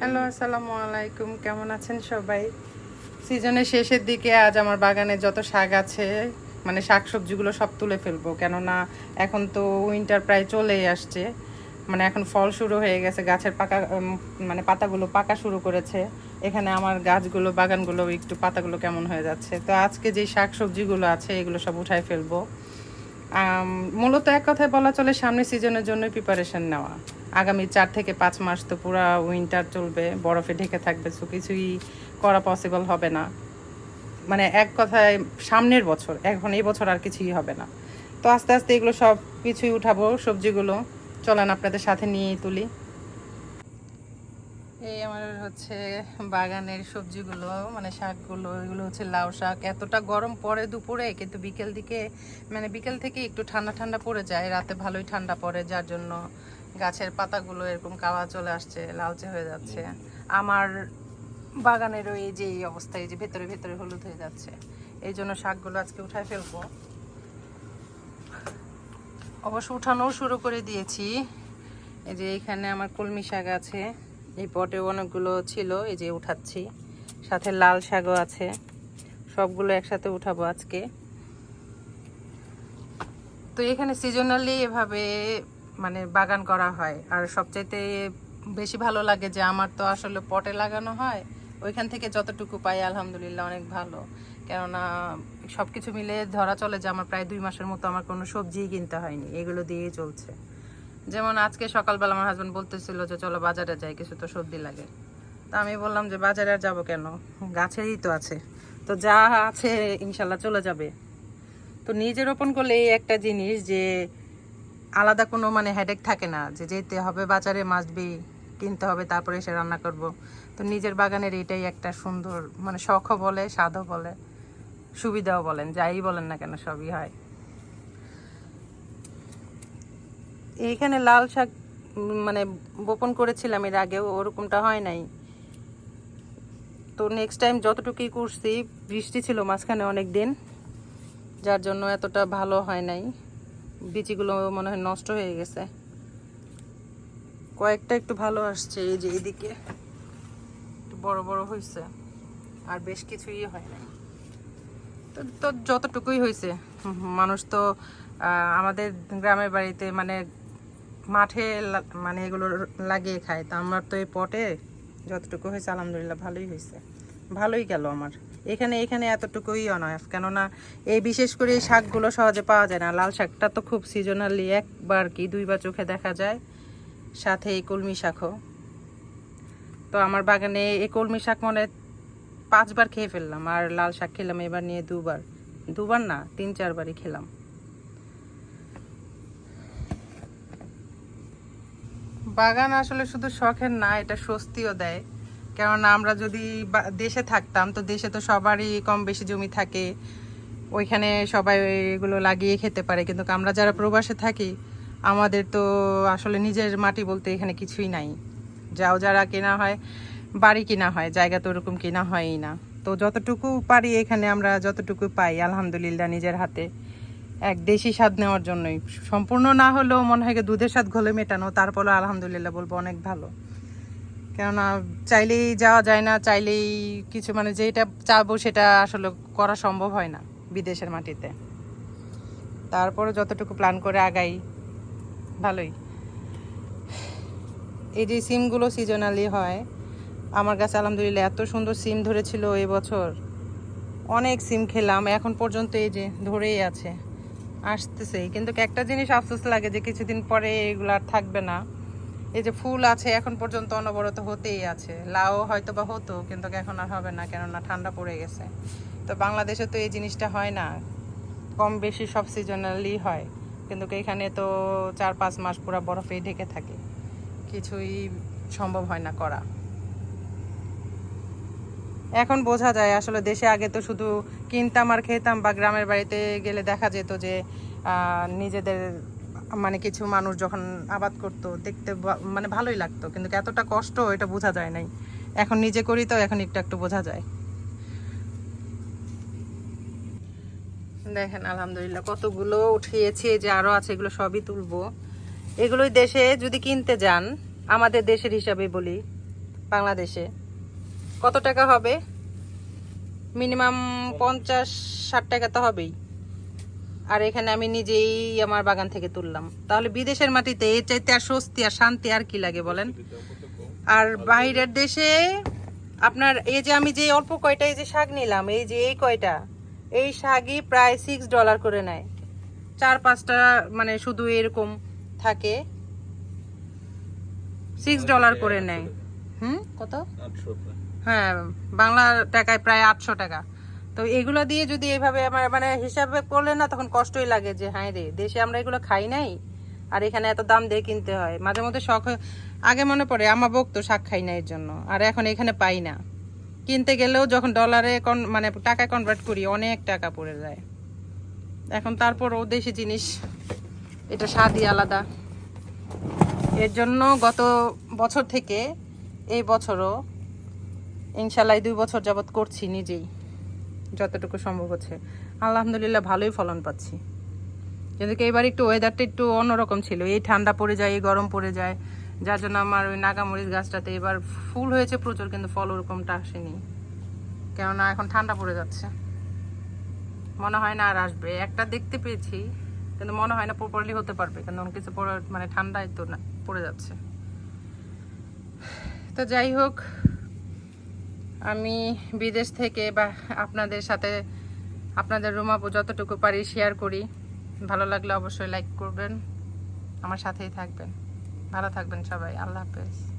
Hello, আসসালামু আলাইকুম। কেমন আছেন সবাই? সিজনের শেষের দিকে আজ আমার বাগানে যত শাক আছে মানে শাক সবজিগুলো সব তুলে ফেলব। কেননা এখন তো উইন্টার প্রায় চলেই আসছে। মানে এখন ফল শুরু হয়ে গেছে, গাছের পাকা মানে পাতাগুলো পাকা শুরু করেছে। এখানে আমার গাছগুলো, বাগানগুলো, একটু পাতাগুলো কেমন হয়ে যাচ্ছে। তো আজকে যে শাক সবজিগুলো আছে, এগুলো সব উঠায় ফেলব। মূলত এক কথায় বলা চলে সামনে সিজনের জন্য প্রিপারেশন নেওয়া। আগামী চার থেকে পাঁচ মাস তো পুরো উইন্টার চলবে, বরফে ঢেকে থাকবে সো কিছুই করা পসিবল হবে না। মানে এক কথায় সামনের বছর, এখন এই বছর আর কিছুই হবে না। তো আস্তে আস্তে এগুলো সব কিছুই উঠাবো, সবজিগুলো। চলেন আপনাদের সাথে নিয়েই তুলি। এই আমার হচ্ছে বাগানের সবজিগুলো মানে শাকগুলো এগুলো হচ্ছে লাউ শাক। এতটা গরম পড়ে দুপুরে কিন্তু বিকেল দিকে মানে বিকেল থেকে একটু ঠান্ডা ঠান্ডা পড়ে যায় রাতে ভালোই ঠান্ডা পড়ে যার জন্য গাছের পাতাগুলো এরকম কাওয়া চলে আসছে লালচে হয়ে যাচ্ছে। আমার বাগানেরও এই যে এই অবস্থা এই যে ভেতরে ভেতরে হলুদ হয়ে যাচ্ছে। এই জন্য শাকগুলো আজকে উঠায় ফেলব। অবশ্য উঠানোও শুরু করে দিয়েছি। এই যে এখানে আমার কলমি শাক আছে। এই পটে অনেকগুলো ছিল, এই যে উঠাচ্ছি। সাথে লাল শাকও আছে। সবগুলো একসাথে উঠাবো আজকে। তো এখানে সিজনালি এভাবে মানে বাগান করা হয়। আর সবচাইতে বেশি ভালো লাগে যে আমার তো আসলে পটে লাগানো হয়, ওইখান থেকে যতটুকু পাই আলহামদুলিল্লাহ অনেক ভালো। কেননা সব কিছু মিলে ধরা চলে যে আমার প্রায় দুই মাসের মতো আমার কোনো সবজিই কিনতে হয়নি। এগুলো দিয়েই চলছে। যেমন আজকে সকালবেলা আমার হাজব্যান্ড বলতেছিল যে, চলো বাজারে যাই, কিছু তো সবজি লাগে। তা আমি বললাম যে, বাজারে আর যাব কেন? গাছেরই তো আছে। তো যা আছে, ইনশাল্লাহ চলে যাবে। তো নিজে রোপণ করলে এই একটা জিনিস যে, আলাদা কোনো মানে হেডেক থাকে না যে, যেতে হবে বাজারে মাছ বি কিনতে হবে, তারপরে এসে রান্না করব। তো নিজের বাগানের এটাই একটা সুন্দর মানে শখও বলে, স্বাদও বলে, সুবিধাও বলেন, যাই বলেন না কেন সবই হয়। এইখানে লাল শাক মানে বপন করেছিলাম এর আগেও, ওরকমটা হয় নাই। তো নেক্সট টাইম যতটুকুই করছি, বৃষ্টি ছিল মাঝখানে অনেক দিন যার জন্য এতটা ভালো হয় নাই। বিচিগুলো মনে হয় নষ্ট হয়ে গেছে। কয়েকটা একটু ভালো আসছে, এই যে এইদিকে একটু বড় বড় হয়েছে আর বেশ কিছুই হয় নাই। তো তো যতটুকুই হয়েছে মানুষ তো আমাদের গ্রামের বাড়িতে মানে মাঠে মানে এগুলো লাগিয়ে খায়। তা আমার তো এই পটে যতটুকু হয়েছে, আলহামদুলিল্লাহ ভালোই হয়েছে। ভালোই গেল আমার। এখানে এখানে এতটুকুই অনয় কেননা এই বিশেষ করে এই শাকগুলো সহজে পাওয়া যায় না। লাল শাকটা তো খুব সিজনালি একবার কি দুইবার চোখে দেখা যায়। সাথে এই কলমি শাকও। তো আমার বাগানে এই কলমি শাক মনে পাঁচবার খেয়ে ফেললাম। আর লাল শাক খেলাম এবার নিয়ে দুবার। দুবার না, তিন, চারবারই খেলাম। বাগান আসলে শুধু শখের না, এটা স্বস্তিও দেয়। কেননা আমরা যদি দেশে থাকতাম, তো দেশে তো সবারই কম বেশি জমি থাকে। ওইখানে সবাই এগুলো লাগিয়ে খেতে পারে। কিন্তু আমরা যারা প্রবাসে থাকি, আমাদের তো আসলে নিজের মাটি বলতে এখানে কিছুই নাই। যাও যারা কেনা হয়, বাড়ি কেনা হয়, জায়গা তো ওরকম কেনা হয়ই না। তো যতটুকু পারি এখানে আমরা যতটুকু পাই, আলহামদুলিল্লাহ নিজের হাতে। এক দেশি স্বাদ নেওয়ার জন্যই। সম্পূর্ণ না হলেও মনে হয় দুধের স্বাদ ঘোলে মেটানো তারপরে আলহামদুলিল্লাহ বলব অনেক ভালো। কেননা চাইলেই যাওয়া যায় না, চাইলেই কিছু মানে যেটা চাবো সেটা আসলে করা সম্ভব হয় না বিদেশের মাটিতে। তারপরে যতটুকু প্ল্যান করে আগাই, ভালোই। এই যে সিমগুলো সিজনালি হয়, আমার কাছে আলহামদুলিল্লাহ এত সুন্দর সিম ধরেছিল এই বছর। অনেক সিম খেলাম, এখন পর্যন্ত এই যে ধরেই আছে। আসতেছেই কিন্তু একটা জিনিস আফসোস লাগে যে কিছুদিন পরে এগুলো আর থাকবে না। এই যে ফুল আছে, এখন পর্যন্ত অনবরত হতেই আছে। লাউ হয়তো বা হতো, কিন্তু এখন আর হবে না, কেননা ঠান্ডা পড়ে গেছে। তো বাংলাদেশে তো এই জিনিসটা হয় না। কম বেশি সব সিজনালি হয়। কিন্তু এখানে তো চার পাঁচ মাস পুরো বরফেই ঢেকে থাকে। কিছুই সম্ভব হয় না করা। এখন বোঝা যায় আসলে দেশে আগে তো শুধু কিনতাম আর খেতাম বা গ্রামের বাড়িতে গেলে দেখা যেত যে নিজেদের মানে কিছু মানুষ যখন আবাদ করতো, দেখতে মানে ভালোই লাগতো। কিন্তু এতটা কষ্ট এটা বোঝা যায় নাই। এখন নিজে করি তো এখন একটু একটু বোঝা যায়। দেখেন, আলহামদুলিল্লাহ, কতগুলো উঠিয়েছি যে আরও আছে, এগুলো সবই তুলবো। এগুলোই দেশে যদি কিনতে যান, আমাদের দেশের হিসাবে বলি, বাংলাদেশে। কত টাকা হবে? মিনিমাম পঞ্চাশ, ষাট টাকা তো হবেই। আর এখানে আমি নিজেই আমার বাগান থেকে তুললাম। তাহলে বিদেশের মাটিতে এর চাইতে আর স্বস্তি আর শান্তি আর কি লাগে বলেন? আর বাইরের দেশে আপনার এই যে আমি যে অল্প কয়টা এই যে শাক নিলাম, এই যে এই কয়টা, এই শাকই প্রায় সিক্স ডলার করে নেয়। চার, পাঁচটা মানে শুধু এরকম থাকে। সিক্স ডলার করে নেয়। হুম? কত? আটশো হ্যাঁ বাংলা টাকায় প্রায় আটশো টাকা। তো এগুলো দিয়ে যদি এভাবে আমার মানে হিসাবে করলে না তখন কষ্টই লাগে যে হ্যাঁ রে, দেশে আমরা এগুলো খাই নাই? আর এখানে এত দাম দিয়ে কিনতে হয়। মাঝে মধ্যে শখ আগে মনে পড়ে আমার বকতো শাক খাই না এর জন্য, আর এখন এখানে পাই না। কিনতে গেলেও যখন ডলারে কন মানে টাকায় কনভার্ট করি, অনেক টাকা পড়ে যায়। এখন তারপরও দেশি জিনিস, এটা স্বাদই আলাদা। এর জন্য গত বছর থেকে, এই বছরও ইনশাল্লাহ দুই বছর যাবৎ করছি নিজেই, যতটুকু সম্ভব হচ্ছে। আলহামদুলিল্লাহ ভালোই ফলন পাচ্ছি। কিন্তু কি এবার একটু ওয়েদারটা একটু অন্যরকম ছিল। এই ঠান্ডা পড়ে যায়, এই গরম পড়ে যায়। যার জন্য আমার ওই নাগামরিচ গাছটাতে এবার ফুল হয়েছে প্রচুর, কিন্তু ফল ওরকমটা আসেনি। কেননা এখন ঠান্ডা পড়ে যাচ্ছে। মনে হয় না আর আসবে। একটা দেখতে পেয়েছি, কিন্তু মনে হয় না প্রপারলি হতে পারবে। কারণ কিছু পড়ে মানে ঠান্ডায় তো না, পড়ে যাচ্ছে। তো যাই হোক আমি বিদেশ থেকে বা আপনাদের সাথে আপনাদের রুমা যতটুকু পারি শেয়ার করি। ভালো লাগলে অবশ্যই লাইক করবেন। আমার সাথেই থাকবেন। ভালো থাকবেন সবাই। আল্লাহ হাফেজ।